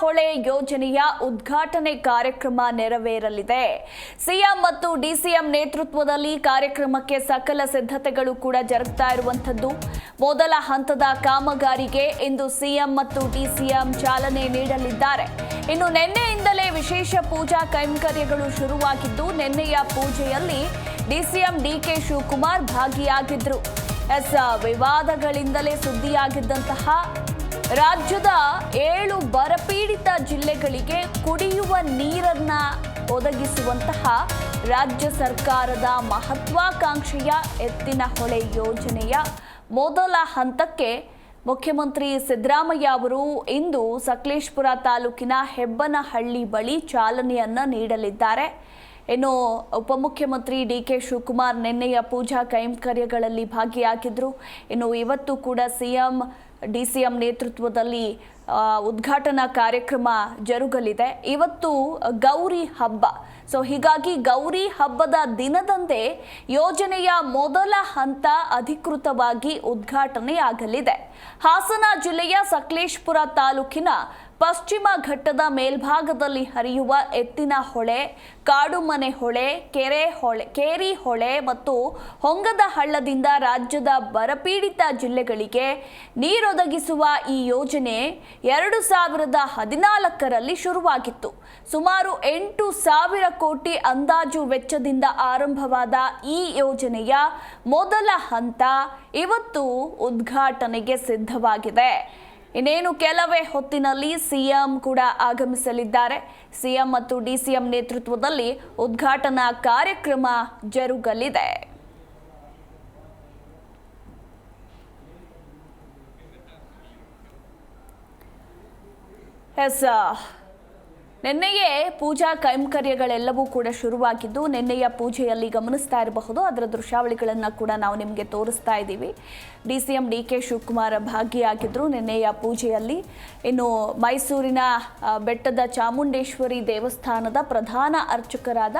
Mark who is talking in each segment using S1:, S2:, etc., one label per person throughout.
S1: ಹೊಳೆ ಯೋಜನೆಯ ಉದ್ಘಾಟನೆ ಕಾರ್ಯಕ್ರಮ ನೆರವೇರಲಿದೆ. ಸಿಎಂ ಮತ್ತು ಡಿಸಿಎಂ ನೇತೃತ್ವದಲ್ಲಿ ಕಾರ್ಯಕ್ರಮಕ್ಕೆ ಸಕಲ ಸಿದ್ಧತೆಗಳು ಕೂಡ ಜರುಗ್ತಾ ಇರುವಂತದ್ದು ಮೊದಲ ಹಂತದ ಕಾಮಗಾರಿಗೆ ಇಂದು ಸಿಎಂ ಮತ್ತು ಡಿಸಿಎಂ ಚಾಲನೆ ನೀಡಲಿದ್ದಾರೆ. ಇನ್ನು ನಿನ್ನೆಯಿಂದಲೇ ವಿಶೇಷ ಪೂಜಾ ಕೈಂಕರ್ಯಗಳು ಶುರುವಾಗಿದ್ದು, ನಿನ್ನೆಯ ಪೂಜೆಯಲ್ಲಿ ಡಿಸಿಎಂ ಡಿಕೆ ಶಿವಕುಮಾರ್ ಭಾಗಿಯಾಗಿದ್ದರು ಎಸ್ ವಿವಾದಗಳಿಂದಲೇ ಸುದ್ದಿಯಾಗಿದ್ದಂತಹ ರಾಜ್ಯದ ಏಳು ಬರಪೀಡಿತ ಜಿಲ್ಲೆಗಳಿಗೆ ಕುಡಿಯುವ ನೀರನ್ನ ಒದಗಿಸುವಂತಹ ರಾಜ್ಯ ಸರ್ಕಾರದ ಮಹತ್ವಾಕಾಂಕ್ಷೆಯ ಎತ್ತಿನ ಹೊಳೆ ಯೋಜನೆಯ ಮೊದಲ ಹಂತಕ್ಕೆ ಮುಖ್ಯಮಂತ್ರಿ ಸಿದ್ದರಾಮಯ್ಯ ಅವರು ಇಂದು ಸಕಲೇಶ್ಪುರ ತಾಲೂಕಿನ ಹೆಬ್ಬನಹಳ್ಳಿ ಬಳಿ ಚಾಲನೆಯನ್ನ ನೀಡಲಿದ್ದಾರೆ. ಇನ್ನು ಉಪಮುಖ್ಯಮಂತ್ರಿ ಡಿ ಕೆ ಶಿವಕುಮಾರ್ ನಿನ್ನೆಯ ಪೂಜಾ ಕೈಂಕರ್ಯಗಳಲ್ಲಿ ಭಾಗಿಯಾಗಿದ್ದರು ಇನ್ನು ಇವತ್ತು ಕೂಡ ಸಿಎಂ ಡಿ ಸಿ ಎಂ ನೇತೃತ್ವದಲ್ಲಿ ಉದ್ಘಾಟನಾ ಕಾರ್ಯಕ್ರಮ ಜರುಗಲಿದೆ. ಇವತ್ತು ಗೌರಿ ಹಬ್ಬ. ಸೊ ಹೀಗಾಗಿ ಗೌರಿ ಹಬ್ಬದ ದಿನದಂದೇ ಯೋಜನೆಯ ಮೊದಲ ಹಂತ ಅಧಿಕೃತವಾಗಿ ಉದ್ಘಾಟನೆಯಾಗಲಿದೆ. ಹಾಸನ ಜಿಲ್ಲೆಯ ಸಕಲೇಶ್ಪುರ ತಾಲೂಕಿನ ಪಶ್ಚಿಮ ಘಟ್ಟದ ಮೇಲ್ಭಾಗದಲ್ಲಿ ಹರಿಯುವ ಎತ್ತಿನ ಹೊಳೆ, ಕಾಡುಮನೆ ಹೊಳೆ, ಕೆರೆ ಹೊಳೆ, ಕೇರಿ ಹೊಳೆ ಮತ್ತು ಹೊಂಗದ ಹಳ್ಳದಿಂದ ರಾಜ್ಯದ ಬರಪೀಡಿತ ಜಿಲ್ಲೆಗಳಿಗೆ ನೀರೊದಗಿಸುವ ಈ ಯೋಜನೆ ಎರಡು ಸಾವಿರದ ಹದಿನಾಲ್ಕರಲ್ಲಿ ಶುರುವಾಗಿತ್ತು. ಸುಮಾರು ಎಂಟು ಸಾವಿರ ಕೋಟಿ ಅಂದಾಜು ವೆಚ್ಚದಿಂದ ಆರಂಭವಾದ ಈ ಯೋಜನೆಯ ಮೊದಲ ಹಂತ ಇವತ್ತು ಉದ್ಘಾಟನೆಗೆ ಸಿದ್ಧವಾಗಿದೆ. ಇನ್ನೇನು ಕೆಲವೇ ಹೊತ್ತಿನಲ್ಲಿ ಸಿಎಂ ಕೂಡ ಆಗಮಿಸಲಿದ್ದಾರೆ. ಸಿಎಂ ಮತ್ತು ಡಿಸಿಎಂ ನೇತೃತ್ವದಲ್ಲಿ ಉದ್ಘಾಟನಾ ಕಾರ್ಯಕ್ರಮ ಜರುಗಲಿದೆ. ಎಸ್ ನಿನ್ನೆಯೇ ಪೂಜಾ ಕೈಂಕರ್ಯಗಳೆಲ್ಲವೂ ಕೂಡ ಶುರುವಾಗಿದ್ದು, ನಿನ್ನೆಯ ಪೂಜೆಯಲ್ಲಿ ಗಮನಿಸ್ತಾ ಇರಬಹುದು. ಅದರ ದೃಶ್ಯಾವಳಿಗಳನ್ನು ಕೂಡ ನಾವು ನಿಮಗೆ ತೋರಿಸ್ತಾ ಇದ್ದೀವಿ. D C M D K Shivakumar ಭಾಗಿಯಾಗಿದ್ದರು ನಿನ್ನೆಯ ಪೂಜೆಯಲ್ಲಿ. ಇನ್ನು ಮೈಸೂರಿನ ಬೆಟ್ಟದ ಚಾಮುಂಡೇಶ್ವರಿ ದೇವಸ್ಥಾನದ ಪ್ರಧಾನ ಅರ್ಚಕರಾದ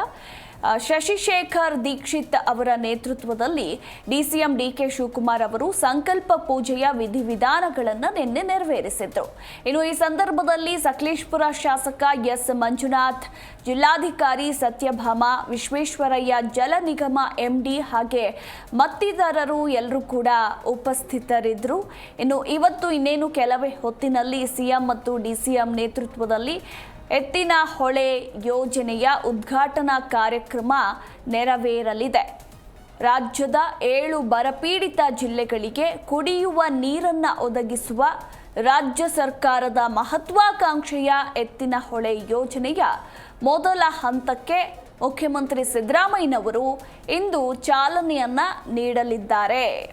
S1: ಶಶಿಶೇಖರ್ ದೀಕ್ಷಿತ್ ಅವರ ನೇತೃತ್ವದಲ್ಲಿ ಡಿಸಿಎಂ ಡಿಕೆ ಶಿವಕುಮಾರ್ ಅವರು ಸಂಕಲ್ಪ ಪೂಜೆಯ ವಿಧಿವಿಧಾನಗಳನ್ನು ನಿನ್ನೆ ನೆರವೇರಿಸಿದ್ರು. ಇನ್ನು ಈ ಸಂದರ್ಭದಲ್ಲಿ ಸಕಲೇಶ್ಪುರ ಶಾಸಕ ಎಸ್ ಮಂಜುನಾಥ್, ಜಿಲ್ಲಾಧಿಕಾರಿ ಸತ್ಯಭಾಮ, ವಿಶ್ವೇಶ್ವರಯ್ಯ, ಜಲ ನಿಗಮ ಎಂಡಿ ಹಾಗೆ ಮತ್ತಿತರರು ಎಲ್ಲರೂ ಕೂಡ ಉಪಸ್ಥಿತರಿದ್ದರು ಇನ್ನು ಇವತ್ತು ಇನ್ನೇನು ಕೆಲವೇ ಹೊತ್ತಿನಲ್ಲಿ ಸಿಎಂ ಮತ್ತು ಡಿಸಿಎಂ ನೇತೃತ್ವದಲ್ಲಿ ಎತ್ತಿನ ಹೊಳೆ ಯೋಜನೆಯ ಉದ್ಘಾಟನಾ ಕಾರ್ಯಕ್ರಮ ನೆರವೇರಲಿದೆ. ರಾಜ್ಯದ ಏಳು ಬರಪೀಡಿತ ಜಿಲ್ಲೆಗಳಿಗೆ ಕುಡಿಯುವ ನೀರನ್ನ ಒದಗಿಸುವ ರಾಜ್ಯ ಸರ್ಕಾರದ ಮಹತ್ವಾಕಾಂಕ್ಷೆಯ ಎತ್ತಿನ ಹೊಳೆ ಯೋಜನೆಯ ಮೊದಲ ಹಂತಕ್ಕೆ ಮುಖ್ಯಮಂತ್ರಿ ಸಿದ್ದರಾಮಯ್ಯನವರು ಇಂದು ಚಾಲನೆಯನ್ನ ನೀಡಲಿದ್ದಾರೆ.